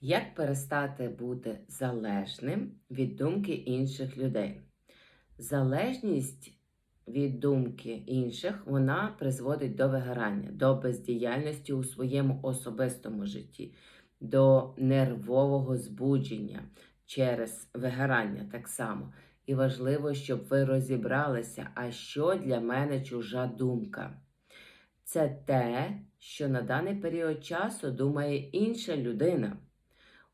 Як перестати бути залежним від думки інших людей? Залежність від думки інших вона призводить до вигорання, до бездіяльності у своєму особистому житті, до нервового збудження через вигорання так само. І важливо, щоб ви розібралися, а що для мене чужа думка. Це те, що на даний період часу думає інша людина.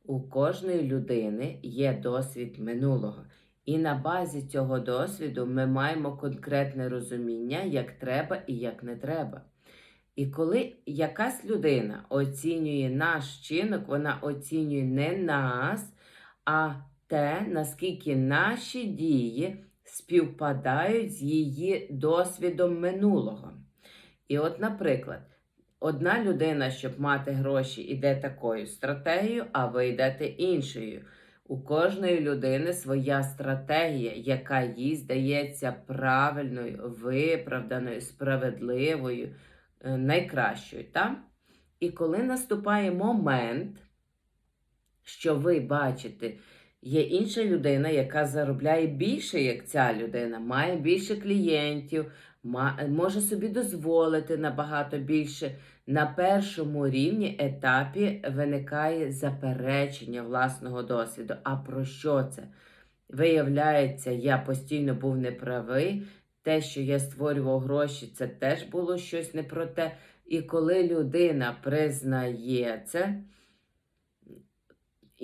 У кожної людини є досвід минулого, і на базі цього досвіду ми маємо конкретне розуміння, як треба і як не треба. І коли якась людина оцінює наш вчинок, вона оцінює не нас, а те, наскільки наші дії співпадають з її досвідом минулого. І от, наприклад, Одна людина, щоб мати гроші, іде такою стратегією, а ви йдете іншою. У кожної людини своя стратегія, яка їй здається правильною, виправданою, справедливою, е, найкращою. Так? І коли наступає момент, що ви бачите, є інша людина, яка заробляє більше, як ця людина, має більше клієнтів, може собі дозволити набагато більше. На першому рівні етапі виникає заперечення власного досвіду. А про що це? Виявляється, я постійно був неправий. Те, що я створював гроші, це теж було щось не про те. І коли людина признає це,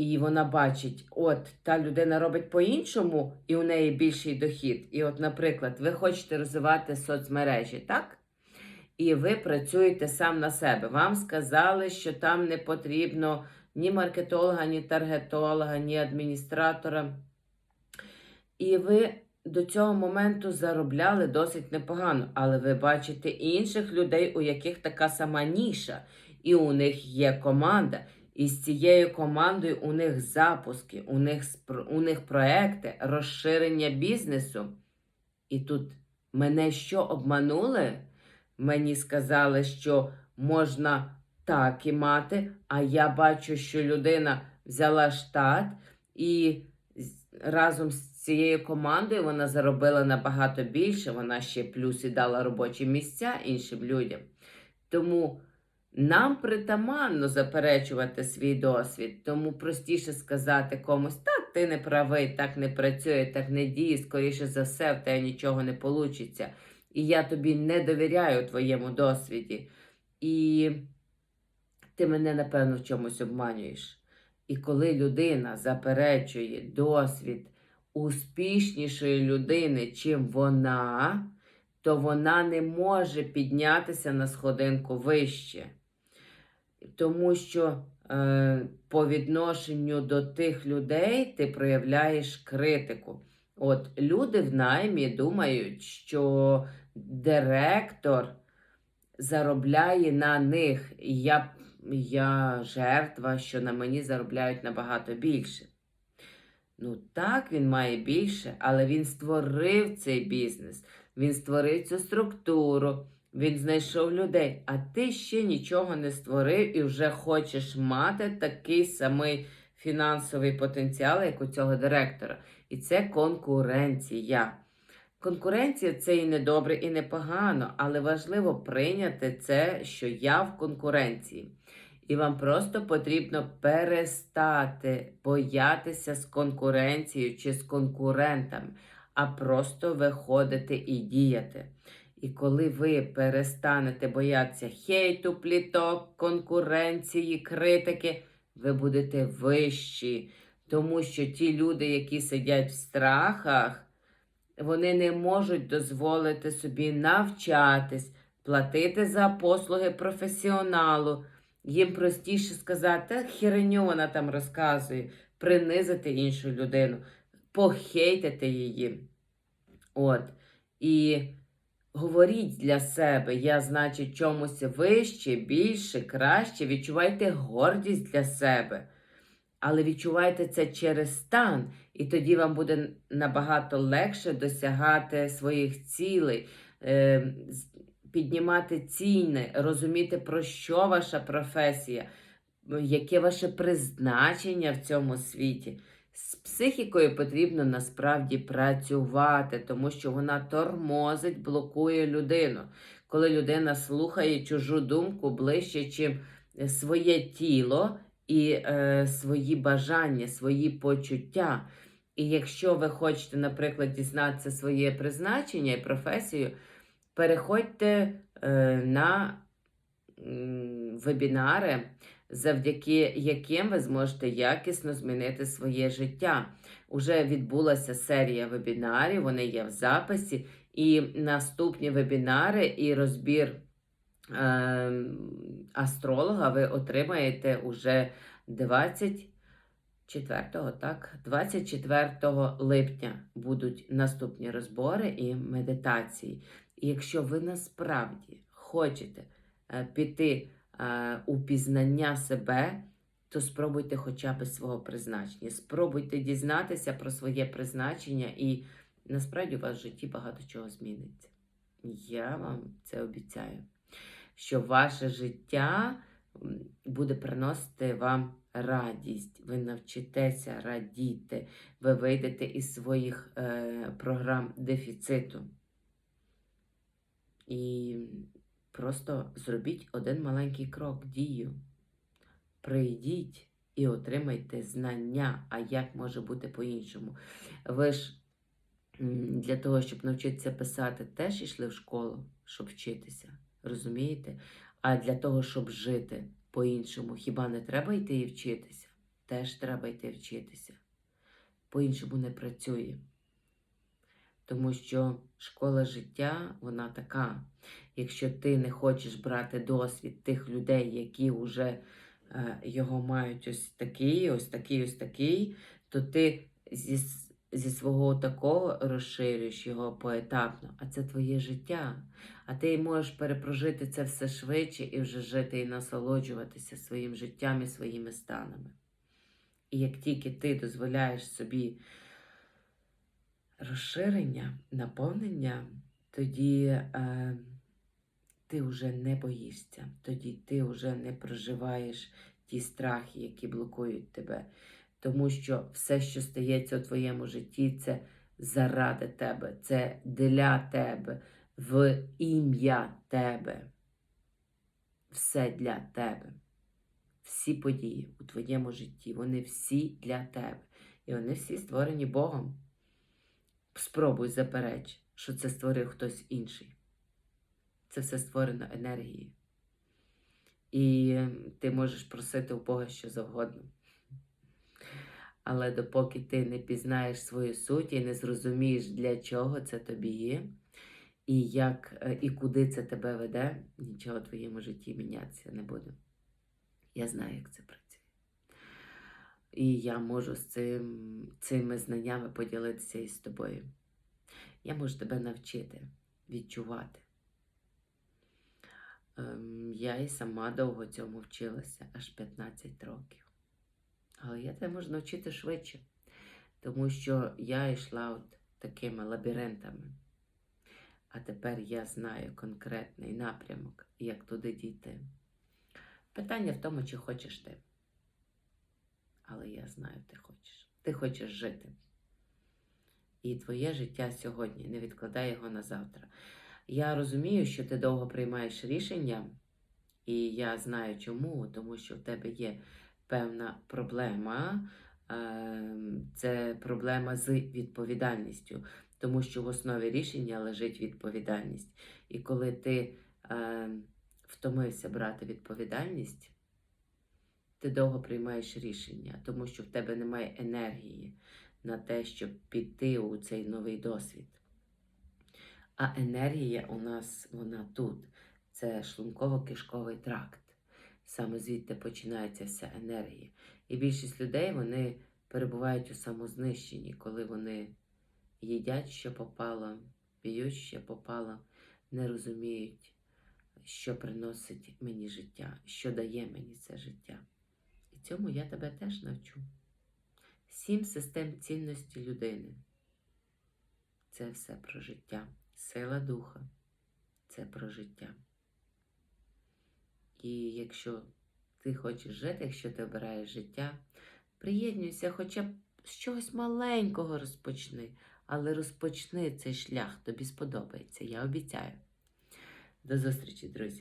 і вона бачить, от та людина робить по-іншому, і у неї більший дохід. І, от, наприклад, ви хочете розвивати соцмережі, так? І ви працюєте сам на себе. Вам сказали, що там не потрібно ні маркетолога, ні таргетолога, ні адміністратора. І ви до цього моменту заробляли досить непогано, але ви бачите інших людей, у яких така сама ніша, і у них є команда. І з цією командою у них запуски, у них у них проекти, розширення бізнесу. І тут мене що обманули? Мені сказали, що можна так і мати, а я бачу, що людина взяла штат і разом з цією командою вона заробила набагато більше. Вона ще плюс і дала робочі місця іншим людям. Тому. Нам притаманно заперечувати свій досвід, тому простіше сказати комусь, та ти не правий, так не працює, так не діє, скоріше за все, в тебе нічого не вийде. І я тобі не довіряю твоєму досвіді. І ти мене, напевно, в чомусь обманюєш. І коли людина заперечує досвід успішнішої людини, чим вона, то вона не може піднятися на сходинку вище тому що е, по відношенню до тих людей ти проявляєш критику. От люди в наймі думають, що директор заробляє на них. Я, я жертва, що на мені заробляють набагато більше. Ну, так, він має більше, але він створив цей бізнес, він створив цю структуру. Він знайшов людей, а ти ще нічого не створив і вже хочеш мати такий самий фінансовий потенціал, як у цього директора. І це конкуренція. Конкуренція це і не добре, і не погано, але важливо прийняти це, що я в конкуренції. І вам просто потрібно перестати боятися з конкуренцією чи з конкурентами, а просто виходити і діяти. І коли ви перестанете боятися хейту, пліток, конкуренції, критики, ви будете вищі. Тому що ті люди, які сидять в страхах, вони не можуть дозволити собі навчатись, платити за послуги професіоналу. Їм простіше сказати, хереню вона там розказує, принизити іншу людину, похейтити її. От. І Говоріть для себе, я, значить, чомусь вище, більше, краще. Відчувайте гордість для себе. Але відчувайте це через стан, і тоді вам буде набагато легше досягати своїх цілей, е, піднімати ціни, розуміти, про що ваша професія, яке ваше призначення в цьому світі. З психікою потрібно насправді працювати, тому що вона тормозить, блокує людину. Коли людина слухає чужу думку ближче, чим своє тіло і е, свої бажання, свої почуття. І якщо ви хочете, наприклад, дізнатися своє призначення і професію, переходьте е, на м, вебінари, завдяки яким ви зможете якісно змінити своє життя. Уже відбулася серія вебінарів, вони є в записі, і наступні вебінари і розбір е, астролога ви отримаєте уже 24, так, 24 липня будуть наступні розбори і медитації. І якщо ви насправді хочете е, піти е, у пізнання себе, то спробуйте хоча б свого призначення. Спробуйте дізнатися про своє призначення, і насправді у вас в житті багато чого зміниться. Я вам це обіцяю, що ваше життя буде приносити вам радість, ви навчитеся радіти, ви вийдете із своїх е, програм дефіциту. І просто зробіть один маленький крок, дію. Прийдіть і отримайте знання, а як може бути по-іншому. Ви ж для того, щоб навчитися писати, теж йшли в школу, щоб вчитися. Розумієте? А для того, щоб жити по-іншому, хіба не треба йти і вчитися? Теж треба йти вчитися. По-іншому не працює. Тому що школа життя, вона така. Якщо ти не хочеш брати досвід тих людей, які вже е, його мають ось такий, ось такий, ось такий, то ти зі, зі свого такого розширюєш його поетапно, а це твоє життя. А ти можеш перепрожити це все швидше і вже жити і насолоджуватися своїм життям і своїми станами. І як тільки ти дозволяєш собі розширення, наповнення, тоді е, ти вже не боїшся, тоді ти вже не проживаєш ті страхи, які блокують тебе. Тому що все, що стається у твоєму житті, це заради тебе, це для тебе, в ім'я тебе. Все для тебе. Всі події у твоєму житті, вони всі для тебе. І вони всі створені Богом. Спробуй запереч, що це створив хтось інший. Це все створено енергією. І ти можеш просити у Бога що завгодно. Але допоки ти не пізнаєш свою суть і не зрозумієш, для чого це тобі є, і як е, і куди це тебе веде, нічого в твоєму житті мінятися не буде. Я знаю, як це працює. І я можу з цим, цими знаннями поділитися із тобою. Я можу тебе навчити відчувати. Ем, Я і сама довго цьому вчилася, аж 15 років. Але я тебе можу навчити швидше, тому що я йшла от такими лабіринтами. А тепер я знаю конкретний напрямок, як туди дійти. Питання в тому, чи хочеш ти. Але я знаю, ти хочеш. Ти хочеш жити. І твоє життя сьогодні не відкладай його на завтра. Я розумію, що ти довго приймаєш рішення, і я знаю чому, тому що в тебе є певна проблема. Ем, Це проблема з відповідальністю, тому що в основі рішення лежить відповідальність. І коли ти ем, втомився брати відповідальність, ти довго приймаєш рішення, тому що в тебе немає енергії на те, щоб піти у цей новий досвід. А енергія у нас вона тут. Це шлунково-кишковий тракт. Саме звідти починається вся енергія. І більшість людей вони перебувають у самознищенні, коли вони їдять, що попало, п'ють, що попало, не розуміють, що приносить мені життя, що дає мені це життя. Цьому я тебе теж навчу. Сім систем цінності людини. Це все про життя. Сила духа це про життя. І якщо ти хочеш жити, якщо ти обираєш життя, приєднуйся, хоча б з чогось маленького розпочни, але розпочни цей шлях, тобі сподобається, я обіцяю. До зустрічі, друзі!